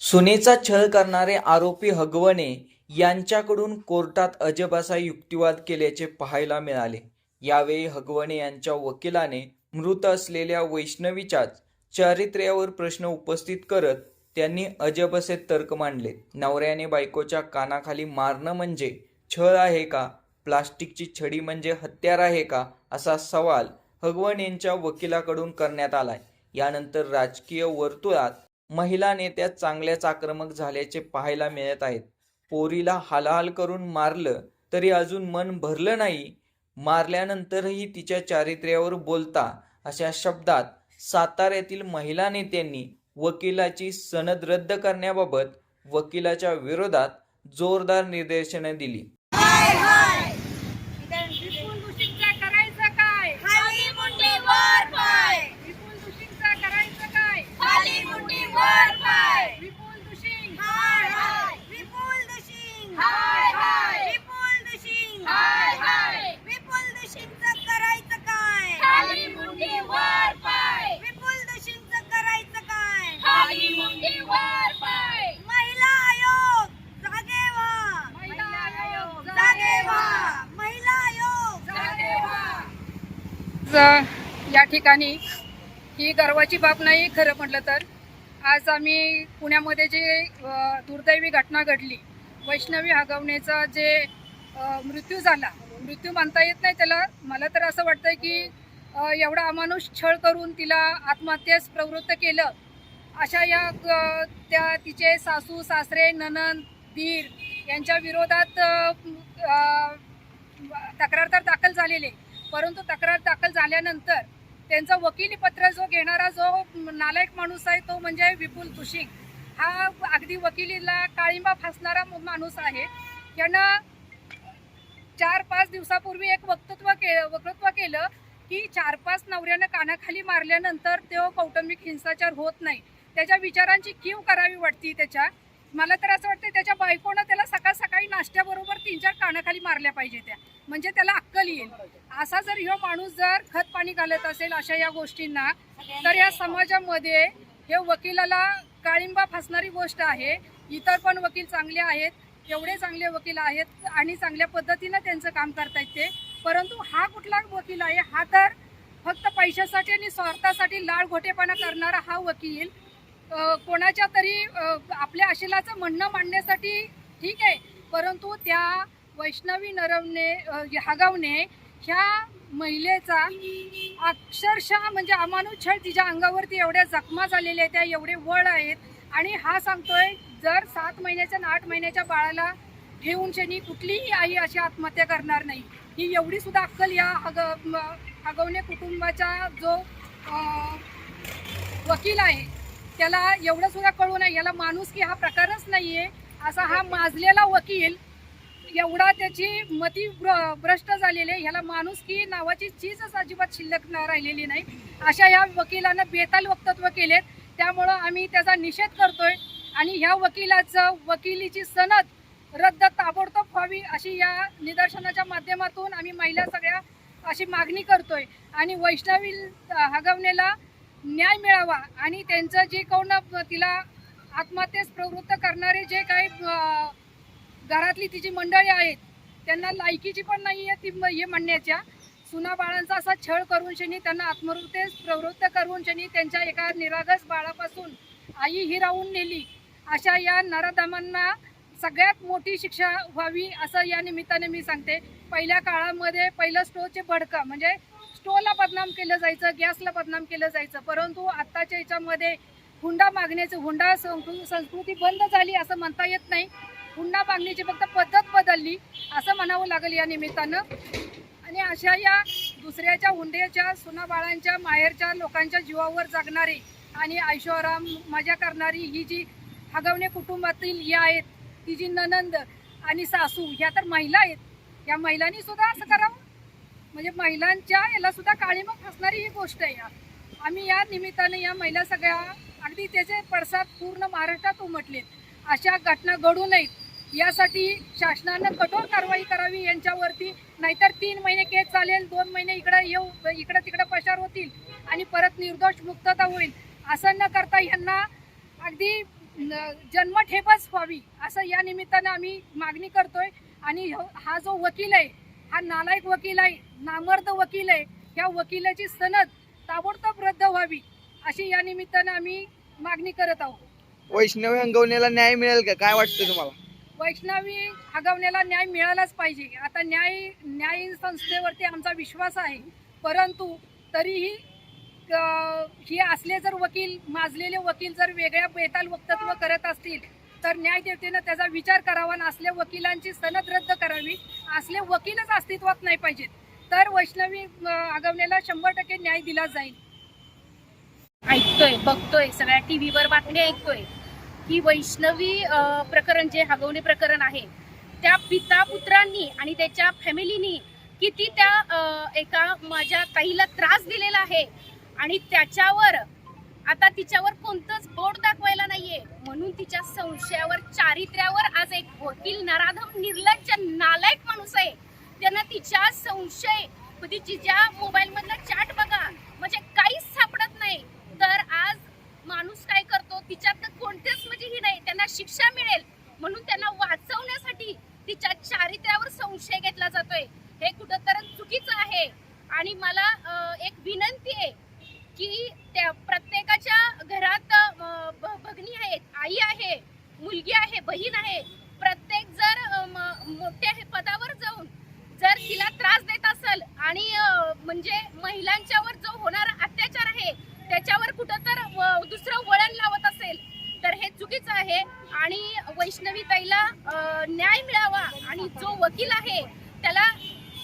सुनेचा छळ करणारे आरोपी हगवणे यांच्याकडून कोर्टात अजब असा युक्तिवाद केल्याचे पाहायला मिळाले. यावेळी हगवणे यांच्या वकिलाने मृत असलेल्या वैष्णवीच्याच चारित्र्यावर प्रश्न उपस्थित करत त्यांनी अजब असे तर्क मांडले. नवऱ्याने बायकोच्या कानाखाली मारणं म्हणजे छळ आहे का? प्लास्टिकची छडी म्हणजे हत्यार आहे का? असा सवाल हगवण यांच्या वकिलाकडून करण्यात आलाय. यानंतर राजकीय वर्तुळात महिला नेत्या चांगल्याच आक्रमक झाल्याचे पाहायला मिळत आहेत. पोरीला हालहाल करून मारलं तरी अजून मन भरलं नाही. मारल्यानंतरही तिच्या चारित्र्यावर बोलता अशा शब्दात साताऱ्यातील महिला नेत्यांनी वकिलाची सनद रद्द करण्याबाबत वकिलाच्या विरोधात जोरदार निर्देशने दिली. आज या ठिकाणी ही गर्वाची बाब नाही खरं म्हटलं तर. आज आम्ही पुण्यामध्ये जे दुर्दैवी घटना घडली वैष्णवी हगवण्याचा जे मृत्यू झाला मृत्यू मानता येत नाही त्याला. मला तर असं वाटतं की एवढा अमानुष छळ करून तिला आत्महत्येस प्रवृत्त केलं अशा या त्या तिचे सासू सासरे ननंद धीर यांच्या विरोधात तक्रार तर दाखल झालेली परंतु तक्रार दाखल झाल्यानंतर त्यांचा वकिली पत्र जो घेणारा जो नालायक माणूस आहे तो म्हणजे विपुल कुशिंग हा अगदी वकिलीला काळिंबा फासणारा माणूस आहे. यानं चार पाच दिवसापूर्वी एक वक्तृत्व के वक्तृत्व केलं की चार पाच नवऱ्यानं कानाखाली मारल्यानंतर तो कौटुंबिक हिंसाचार होत नाही. त्याच्या विचारांची कीव करावी वाटती त्याच्या. मला तर असं वाटतं त्याच्या बायकोनं त्याला सकाळ सकाळी नाश्त्याबरोबर तीन चार कानाखाली मारल्या पाहिजे त्या. म्हणजे त्याला अक्कल येईल. असा जर ह्यो माणूस जर खत पाणी घालत असेल अशा या गोष्टींना तर या समाजामध्ये हे वकिलाला काळिंबा फासणारी गोष्ट आहे. इतर पण वकील चांगले आहेत एवढे चांगले वकील आहेत आणि चांगल्या पद्धतीनं त्यांचं काम करतायत ते. परंतु हा कुठला वकील आहे? हा तर फक्त पैशासाठी आणि स्वार्थासाठी लाळ घोटेपणा करणारा हा वकील कोणाच्या तरी आपल्या आशिलाचं म्हणणं मांडण्यासाठी ठीक आहे. परंतु त्या वैष्णवी नरवणे अ, ह्या महिलेचा अक्षरशः म्हणजे अमानुष तिच्या अंगावरती एवढ्या जखमा झालेल्या आहेत त्या एवढे वळ आहेत. आणि हा सांगतोय जर सात महिन्याच्या आठ महिन्याच्या बाळाला ठेवून शनी कुठलीही आई अशी आत्महत्या करणार नाही. ही एवढी सुद्धा अक्कल या हग म- हगवणे कुटुंबाचा जो वकील आहे त्याला एवढं सुद्धा कळू नये. याला माणूस की हा प्रकारच नाही आहे असा हा माजलेला वकील एवढा त्याची मती भ्रष्ट झालेली आहे. ह्याला माणूस की नावाची चीजच अजिबात शिल्लक न राहिलेली नाही. अशा या वकिलानं बेताल वक्तव्य केलेत. त्यामुळं आम्ही त्याचा निषेध करतोय. आणि ह्या वकिलाचं वकिलीची सनद रद्द ताबडतोब व्हावी अशी या निदर्शनाच्या माध्यमातून आम्ही महिला सगळ्या अशी मागणी करतोय. आणि वैष्णवी हगवणेला न्याय मिळावा आणि त्यांचं जे कोण तिला आत्महत्येस प्रवृत्त करणारे जे काही घरातली तिची मंडळी आहेत त्यांना लायकीची पण नाही आहे ती हे म्हणण्याच्या. सुना बाळांचा असा छळ करून शनी त्यांना आत्महत्येस प्रवृत्त करून शनी त्यांच्या एका निरागस बाळापासून आई हिरावून नेली. अशा या नराधमांना सगळ्यात मोठी शिक्षा व्हावी असं या निमित्ताने मी सांगते. पहिल्या काळामध्ये पहिलं स्टोचे भडकं म्हणजे स्टोला बदनाम केलं जायचं गॅसला बदनाम केलं जायचं. परंतु आत्ताच्या याच्यामध्ये हुंडा मागण्याचं हुंडा संस्कृ- संस्कृती बंद झाली असं म्हणता येत नाही. हुंडा मागण्याची फक्त पद्धत बदलली असं म्हणावं लागेल या निमित्तानं. आणि अशा या दुसऱ्याच्या हुंड्याच्या सुनाबाळांच्या माहेरच्या लोकांच्या जीवावर जगणारी आणि ऐश्वराम मजा करणारी ही जी हगवणे कुटुंबातील या आहेत ती जी ननंद आणि सासू ह्या तर महिला आहेत. या महिलांनी सुद्धा असं करावं? म्हणजे महिलांच्या याला सुद्धा काळीमग फसणारी ही गोष्ट आहे या. आम्ही या निमित्ताने या महिला सगळ्या अगदी त्याचे पडसाद पूर्ण महाराष्ट्रात उमटलेत अशा घटना घडू नयेत. यासाठी शासनानं कठोर कारवाई करावी यांच्यावरती नाहीतर तीन महिने केस चालेल दोन महिने इकडं येऊ इकडं तिकडं पसार होतील आणि परत निर्दोष मुक्तता होईल. असं न करता यांना अगदी जन्मठेपच व्हावी. असं या निमित्तानं आम्ही मागणी करतोय. आणि हा जो वकील आहे हा नालायक वकील आहे नामर्द वकील आहे ह्या वकिलाची सनद ताबडतोब रद्द व्हावी अशी या निमित्तानं आम्ही मागणी करत आहोत. वैष्णवी हंगवण्याला न्याय मिळेल का? काय वाटतं तुम्हाला? वैष्णवी हगवण्याला न्याय मिळालाच पाहिजे. आता न्याय न्याय संस्थेवरती आमचा विश्वास आहे. परंतु तरीही हे असले जर वकील माजलेले वकील जर वेगळ्या बेताल वक्तत्व करत असतील तर न्यायदेवतेनं त्याचा विचार करावा आणि असल्या वकिलांची सनद रद्द करावी. असले वकीलच अस्तित्वात नाही पाहिजेत. तर वैष्णवी आगवण्याला शंभर टक्के न्याय दिला जाईल. ऐकतोय बघतोय सगळ्या टीव्हीवर बातम्या ऐकतोय की वैष्णवी प्रकरण जे हगवणे प्रकरण आहे त्या पिता पुत्रांनी आणि त्याच्या फॅमिलीनी किती त्या एका माझ्या ताईला त्रास दिलेला आहे आणि त्याच्यावर आता तिच्यावर कोणतंच बोट दाखवायला म्हणून तिच्या संशयावर चारित्र्यावर आज एक वकील नराधम निर्लज्ज नालायक माणूस आहे. त्यांना तिच्या संशय तिची तिच्या मोबाईल मधला चॅट बघा म्हणजे काहीच सापडत नाही. तर आज माणूस काय करतो तिच्यात कोणतेच म्हणजे ही नाही त्यांना शिक्षा मिळेल. म्हणून त्यांना वाचवण्यासाठी तिच्या चारित्र्यावर संशय घेतला जातोय. हे कुठंतरी चुकीचं आहे. आणि मला एक विनंती आहे की त्या प्रत्येकाच्या घरात अं, भ- आहेत आई आहे मुलगी आहे बहीण आहे. प्रत्येक जर म- मोठ्या पदावर जाऊन जर तिला त्रास देत असेल आणि म्हणजे महिलांच्यावर जो होणारा अत्याचार आहे त्याच्यावर कुठं तर व- दुसरं वळण लावत असेल तर हे चुकीचं आहे. आणि वैष्णवी ताईला न्याय मिळावा आणि जो वकील आहे त्याला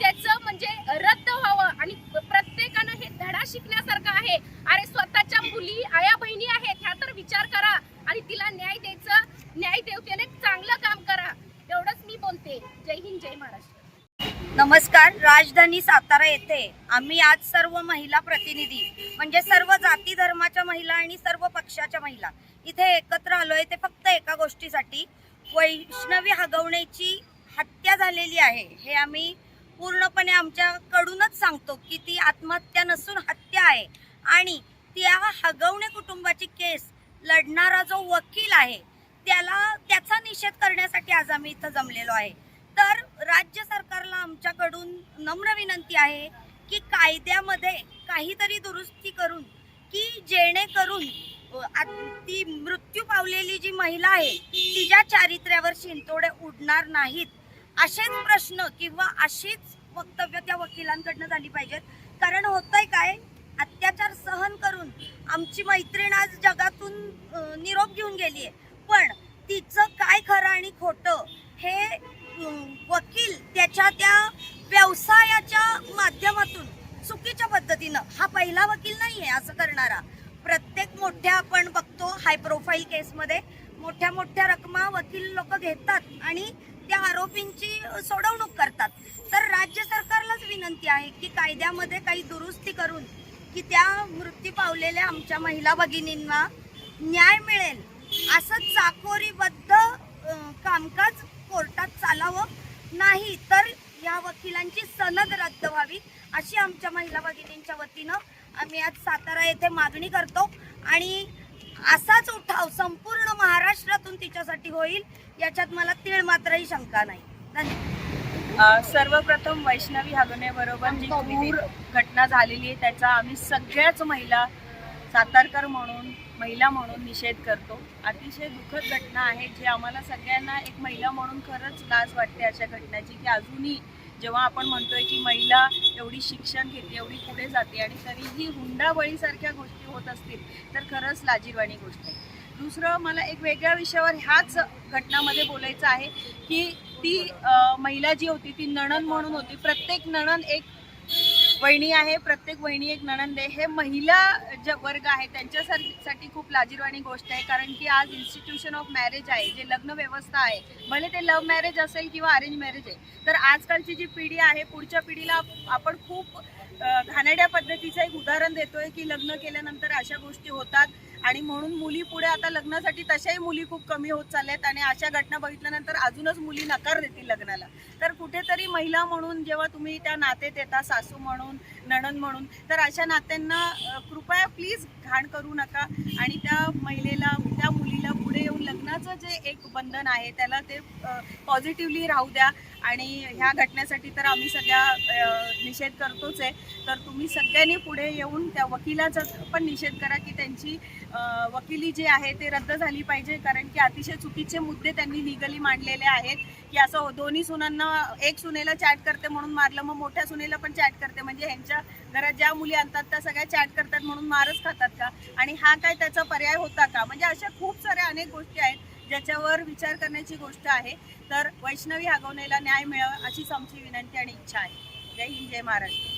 त्याचं म्हणजे रद्द व्हावं आणि प्रत्येकानं हे धडा शिकण्यासारखं आहे अरे स्वतःच्या मुली आया बहिणी आहेत ह्या तर विचार करा आणि तिला न्याय द्यायचं न्याय देवतेने चांगलं काम करा. एवढंच मी बोलते. जय हिंद जय महाराष्ट्र. नमस्कार राजधानी सातारा येथे. आम्ही आज सर्व महिला प्रतिनिधी म्हणजे सर्व जाती धर्माच्या महिला आणि सर्व पक्षाच्या महिला इथे एकत्र आलोय. ते फक्त एका गोष्टीसाठी वैष्णवी हगवण्याची हत्या झालेली आहे. हे आम्ही पूर्णपणे आमच्याकडूनच सांगतो की ती आत्महत्या नसून हत्या आहे. आणि त्या हगवणे कुटुंबाची केस लढणारा जो वकील आहे त्याला त्याचा निषेध करण्यासाठी आज आम्ही इथं जमलेलो आहे. तर राज्य सरकारला आमच्याकडून नम्र विनंती आहे की कायद्यामध्ये काहीतरी दुरुस्ती करून की जेणेकरून आ- ती मृत्यू पावलेली जी महिला आहे तिच्या चारित्र्यावर शिंतोडे उडणार नाहीत असेच प्रश्न किंवा अशीच वक्तव्य त्या वकिलांकडनं झाली पाहिजेत. कारण होतंय काय अत्याचार सहन करून आमची मैत्रीण आज जगातून निरोप घेऊन गेली आहे. पण तिचं काय खरं आणि खोटं हे वकील त्याच्या त्या व्यवसायाच्या माध्यमातून चुकीच्या पद्धतीनं हा पहिला वकील नाही आहे असं करणारा. प्रत्येक मोठ्या आपण बघतो हाय प्रोफाईल केसमध्ये मोठ्या मोठ्या रकमा वकील लोक घेतात आणि त्या आरोपींची सोडवणूक करतात. तर राज्य सरकारलाच विनंती आहे की कायद्यामध्ये काही दुरुस्ती करून की त्या मृत्यू पावलेल्या आमच्या महिला भगिनींना न्याय मिळेल असं चाकोरीबद्ध कामकाज कोर्टात चालावं नाही तर या वकिलांची सनद रद्द व्हावी अशी आमच्या महिला भगिनींच्या वतीनं आम्ही आज सातारा येथे मागणी करतो. आणि असाच उठाव संपूर्ण महाराष्ट्रातून तिच्यासाठी होईल याच्यात मला तीळ मात्रही शंका नाही. धन्यवाद. सर्वप्रथम वैष्णवी हागणेबरोबर जी क्रूर घटना झालेली आहे त्याचा आम्ही सगळ्याच महिला सातारकर म्हणून महिला म्हणून निषेध करतो. अतिशय दुःखद घटना आहे जे आम्हाला सगळ्यांना एक महिला म्हणून खरंच लाज वाटते अशा घटनाची की अजूनही जेव्हा आपण म्हणतोय की महिला एवढी शिक्षण घेते एवढी पुढे जाते आणि तरीही हुंडाबळीसारख्या गोष्टी होत असतील तर खरंच लाजीरवाणी गोष्ट आहे. दुसरं मला एक वेगळ्या विषयावर ह्याच घटनामध्ये बोलायचं आहे की ती महिला जी होती ती नणन म्हणून होती. प्रत्येक नणन एक वहिणी आहे प्रत्येक वहिणी एक नणंद आहे. हे महिला जे वर्ग आहे. त्यांच्यासाठी खूप लाजीरवाणी गोष्ट आहे. कारण की आज इन्स्टिट्यूशन ऑफ मॅरेज आहे जे लग्न व्यवस्था आहे. भले ते लव्ह मॅरेज असेल किंवा अरेंज मॅरेज आहे. तर आजकालची जी पिढी आहे पुढच्या पिढीला आपण खूप घाणेड्या पद्धतीचं एक उदाहरण देतोय की लग्न केल्यानंतर अशा गोष्टी होतात. आणि म्हणून मुली पुढे आता लग्नासाठी तशाही मुली खूप कमी होत चालल्यात आणि अशा घटना बघितल्यानंतर अजूनच मुली नकार देतील लग्नाला. तर कुठेतरी महिला म्हणून जेव्हा तुम्ही त्या नातेत येता सासू म्हणून नणन म्हणून तर अशा नात्यांना कृपया प्लीज घाण करू नका आणि त्या महिलेला त्या मुलीला पुढे पुढे येऊन लग्नाचं जे एक बंधन आहे त्याला ते पॉझिटिव्हली राहू द्या. आणि ह्या घटनेसाठी तर आम्ही सगळ्या निषेध करतोच आहे. तर तुम्ही सगळ्यांनी पुढे येऊन त्या वकिलाचा पण निषेध करा की त्यांची वकिली जी आहे ते रद्द झाली पाहिजे. कारण की अतिशय चुकीचे मुद्दे त्यांनी लिगली मांडलेले आहेत. की असं हो, दोन्ही सुनांना एक सुनेला चॅट करते म्हणून मारलं मग मोठ्या सुनेला पण चॅट करते. म्हणजे ह्यांच्या घरात ज्या मुली आणतात त्या सगळ्या चॅट करतात म्हणून मारच खातात का? आणि हा काय त्याचा पर्याय होता का? म्हणजे अशा खूप साऱ्या अनेक गोष्टी आहेत. ज्याच्यावर विचार करण्याची गोष्ट आहे तर वैष्णवी हगवणेला न्याय मिळावा अशीच आमची विनंती आणि इच्छा आहे. जय हिंद जय महाराष्ट्र.